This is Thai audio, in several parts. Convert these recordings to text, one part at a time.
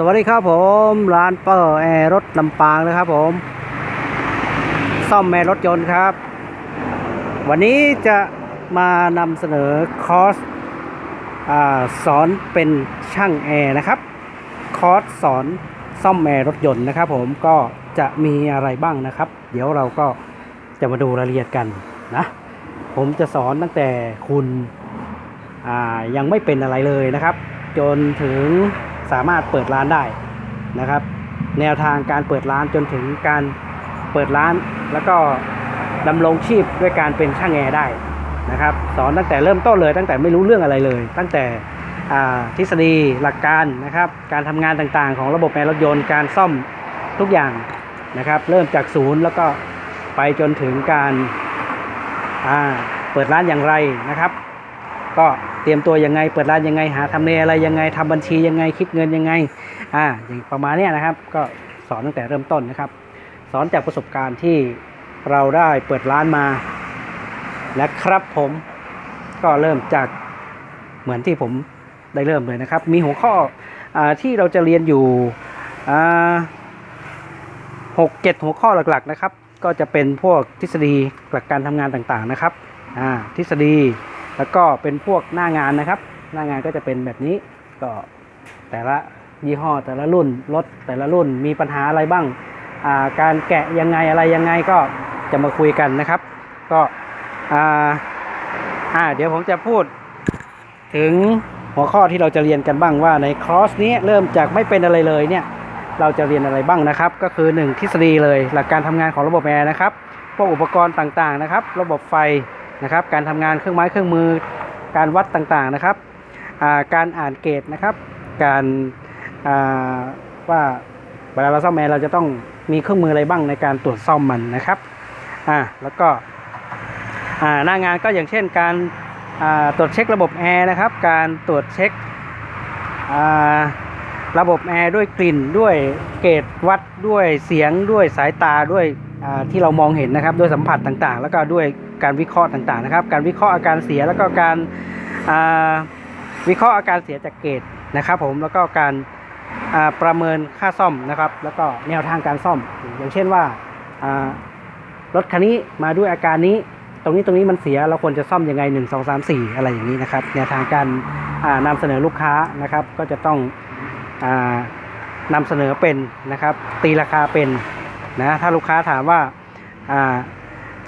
สวัสดีครับผมร้านเปอร์แอร์รถลำปางนะครับผม ซ่อมแอร์รถยนต์ครับ วันนี้จะมานำเสนอคอร์สอสอนเป็นช่างแอร์นะครับ คอร์สสอนซ่อมแอร์รถยนต์นะครับผมก็จะมีอะไรบ้างนะครับ เดี๋ยวเราก็จะมาดูรายละเอียดกันนะ ผมจะสอนตั้งแต่คุณยังไม่เป็นอะไรเลยนะครับ จนถึง สามารถเปิดร้านได้นะครับ แนวทางการเปิดร้านจนถึงการเปิดร้าน แล้วก็ดำรงชีพด้วยการเป็นช่างแอร์ได้นะครับ สอนตั้งแต่เริ่มต้นเลยตั้งแต่ไม่รู้เรื่องอะไรเลย ตั้งแต่ทฤษฎีหลักการนะครับ การทำงานต่างๆ ของระบบแอร์รถยนต์การซ่อมทุกอย่างนะครับ เริ่มจากศูนย์แล้วก็ไปจนถึงการเปิดร้านอย่างไรนะครับ ก็เตรียมตัวยังไง เปิดร้านยังไง หาทำเลอะไรยังไงทำบัญชียังไง คิดเงินยังไง อ่า อย่างประมาณนี้นะครับ ก็สอนตั้งแต่เริ่มต้นนะครับ สอนจากประสบการณ์ที่เราได้เปิดร้านมานะครับผมก็เริ่มจากเหมือนที่ผมได้เริ่มเลยนะครับ มีหัวข้ออที่เราจะเรียนอยู่หกเจ็ดหัวข้อหลักๆนะครับ ก็จะเป็นพวกทฤษฎีหลักการทำงานต่างๆนะครับอ่าทฤษฎี แล้วก็เป็นพวกหน้างานนะครับ หน้างานก็จะเป็นแบบนี้ก็แต่ละยี่ห้อแต่ละรุ่นรถแต่ละรุ่นมีปัญหาอะไรบ้างาการแกะยังไงอะไรยังไงก็จะมาคุยกันนะครับ ก็อ่าเดี๋ยวผมจะพูด ถึงหัวข้อที่เราจะเรียนกันบ้างว่าในคอร์สนี้เริ่มจากไม่เป็นอะไรเลยเนี่ยเราจะเรียนอะไรบ้างนะครับ ก็คือ 1 ทฤษฎีเลยหลักการทำงานของระบบแอร์นะครับพวกอุปกรณ์ต่างๆนะครับ ระบบไฟ นะครับ การทำงานเครื่องไม้เครื่องมือ การวัดต่างๆนะครับ การอ่านเกจนะครับ การาว่าเวลาเราซ่อมแอร์เราจะต้องมีเครื่องมืออะไรบ้างในการตรวจซ่อมมันนะครับอ่าแล้วก็หน้างานก็อย่างเช่นการาตรวจเช็คระบบแอร์นะครับ การตรวจเช็คระบบแอร์ด้วยกลิ่นด้วยเกจวัดด้วยเสียงด้วยสายตาด้วย ที่เรามองเห็นนะครับด้วยสัมผัสต่างๆ แล้วก็ด้วยการวิเคราะห์ต่างๆนะครับ การวิเคราะห์อาการเสียแล้วก็การวิเคราะห์อาการเสียจากเกจนะครับ ผมแล้วก็การประเมินค่าซ่อมนะครับ แล้วก็แนวทางการซ่อม อย่างเช่นว่ารถคันนี้มาด้วยอาการนี้ ตรงนี้ตรงนี้มันเสียเราควรจะซ่อมยังไง 1 2 3 4 อะไรอย่างนี้นะครับแนวทางการอ่านำเสนอลูกค้านะครับ ก็จะต้องอานำเสนอเป็นนะครับ ตีราคาเป็น นะถ้าลูกค้าถามว่าอ่า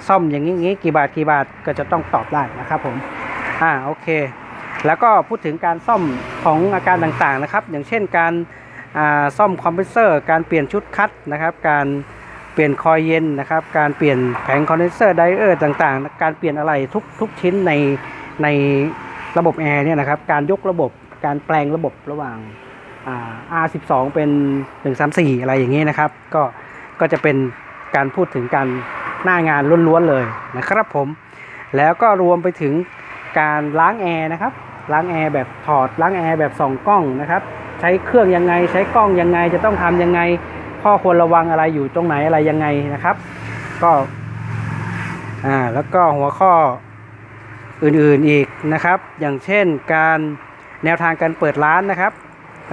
ซ่อมอย่างนี้กี่บาทกี่บาทก็จะต้องตอบได้นะครับผมอ่าโอเค แล้วก็พูดถึงการซ่อมของอาการต่างๆนะครับ อย่างเช่นการอ่าซ่อมคอมเพรสเซอร์การเปลี่ยนชุดคัดนะครับ การเปลี่ยนคอยเย็นนะครับ การเปลี่ยนแผงคอนเดนเซอร์ไดเออร์ต่างๆ การเปลี่ยนอะไรทุกทุกชิ้นในในระบบแอร์เนี่ยนะครับ การยกระบบ การแปลงระบบระหว่างอ่า R12 เป็น 134 อะไรอย่างนี้นะครับ ก็ ก็จะเป็นการพูดถึงการหน้างานล้วนๆเลยนะครับผม แล้วก็รวมไปถึงการล้างแอร์นะครับล้างแอร์แบบถอดล้างแอร์แบบส่องกล้องนะครับใช้เครื่องยังไงใช้กล้องยังไงจะต้องทำยังไง ข้อควรระวังอะไรอยู่ตรงไหนอะไรยังไงนะครับ ก็อ่าแล้วก็หัวข้ออื่นๆอีกนะครับ อย่างเช่นการแนวทางการเปิดร้านนะครับ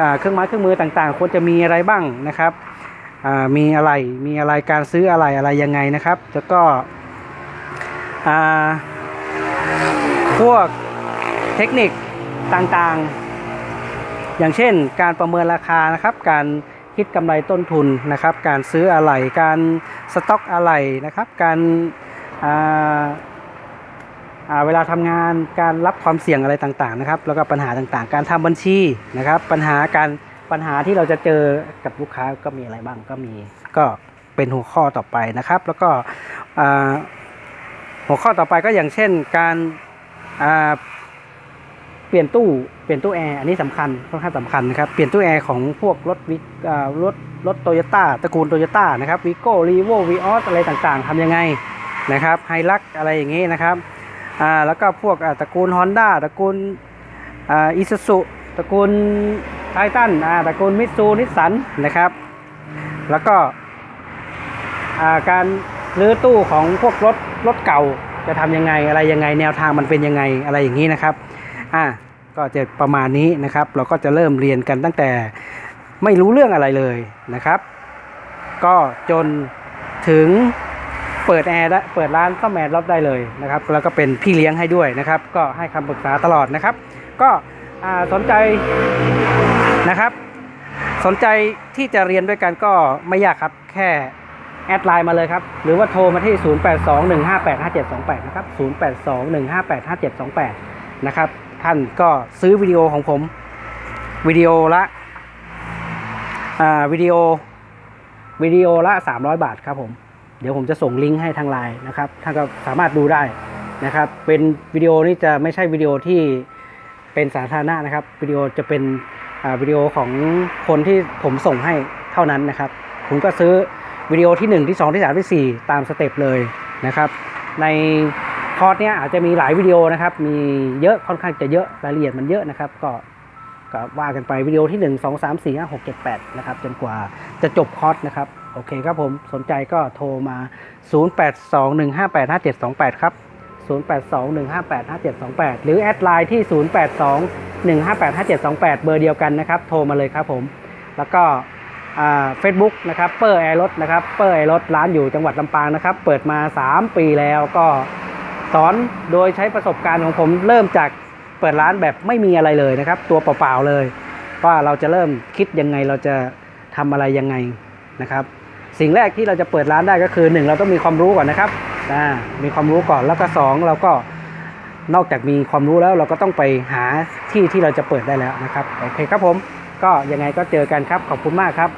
อ่าเครื่องไม้เครื่องมือต่างๆ ควรจะมีอะไรบ้างนะครับ มีอะไรมีอะไรการซื้ออะไรอะไรยังไงนะครับแล้วก็พวกเทคนิคต่างๆ อย่างเช่น การประเมินราคานะครับ การคิดกำไรต้นทุนนะครับ การซื้ออะไหล่การสต็อกอะไหล่นะครับ การเวลาทำงานการรับความเสี่ยงอะไรต่างๆนะครับ แล้วก็ปัญหาต่างๆ การทำบัญชีนะครับ ปัญหาการ ปัญหาที่เราจะเจอกับลูกค้าก็มีอะไรบ้างก็มี ก็เป็นหัวข้อต่อไปนะครับ แล้วก็หัวข้อต่อไปก็อย่างเช่นการาเปลี่ยนตู้เปลี่ยนตู้แอร์อันนี้สำคัญค่อนข้างสำคัญนะครับเปลี่ยนตู้แอร์ของพวกรถวิรถรถโตโยต้าตระกูลโตโยต้านะครับวิโก้รีโววีออสอะไรต่างๆทำยังไงนะครับไฮลักอะไรอย่างนี้นะครับแล้วก็พวกตระกูล Honda ตระกูลอิซูซุตระกูล ไททันอาตระกูลมิตซูนิสสันนะครับ แล้วก็อาการรื้อตู้ของพวกรถรถเก่าจะทำยังไงอะไรยังไงแนวทางมันเป็นยังไงอะไรอย่างนี้นะครับอะก็จะประมาณนี้นะครับ เราก็จะเริ่มเรียนกันตั้งแต่ไม่รู้เรื่องอะไรเลยนะครับ ก็จนถึงเปิดแอร์ได้เปิดร้านซ่อมแอร์รถได้เลยนะครับ แล้วก็เป็นพี่เลี้ยงให้ด้วยนะครับ ก็ให้คำปรึกษาตลอดนะครับ ก็อาสนใจ นะครับ สนใจที่จะเรียนด้วยกันก็ไม่ยากครับ แค่แอดไลน์มาเลยครับ หรือว่าโทรมาที่ 0821585728 นะครับ 0821585728 นะครับ ท่านก็ซื้อวิดีโอของผมวิดีโอละอ่าวิดีโอวิดีโอละ 300 บาทครับผม เดี๋ยวผมจะส่งลิงก์ให้ทางไลน์นะครับ ท่านก็สามารถดูได้นะครับ เป็นวิดีโอนี้จะไม่ใช่วิดีโอที่เป็นสาธารณะนะครับ วิดีโอจะเป็น วิดีโอของคนที่ผมส่งให้เท่านั้นนะครับผมก็ซื้อวิดีโอที่ 1 ที่ 2 ที่ 3 ที่ 4 ตามสเต็ปเลยนะครับ ในคอร์สเนี้ยอาจจะมีหลายวิดีโอนะครับ มีเยอะค่อนข้างจะเยอะรายละเอียดมันเยอะนะครับ ก็ก็ว่ากันไปวิดีโอที่ 1 2 3 4 5 6 7 8 นะครับ จนกว่าจะจบคอร์สนะครับ โอเคครับผมสนใจก็โทรมา 0821585728 ครับ 0821585728 หรือแอดไลน์ที่ 0821585728 เบอร์เดียวกันนะครับ โทรมาเลยครับผม แล้วก็เฟซบุ๊กนะครับเปอร์แอร์รถนะครับเปอร์แอร์รถร้านอยู่จังหวัดลำปางนะครับ เปิดมา 3 ปีแล้วก็สอนโดยใช้ประสบการณ์ของผมเริ่มจากเปิดร้านแบบไม่มีอะไรเลยนะครับ ตัวเปล่าๆเลย ว่าเราจะเริ่มคิดยังไงเราจะทำอะไรยังไงนะครับ สิ่งแรกที่เราจะเปิดร้านได้ก็คือ 1 เราต้องมีความรู้ก่อนนะครับ นะมีความรู้ก่อนแล้วก็2เราก็นอกจากมีความรู้แล้วเราก็ต้องไปหาที่ที่เราจะเปิดได้แล้วนะครับโอเคครับผมก็ยังไงก็เจอกันครับขอบคุณมากครับ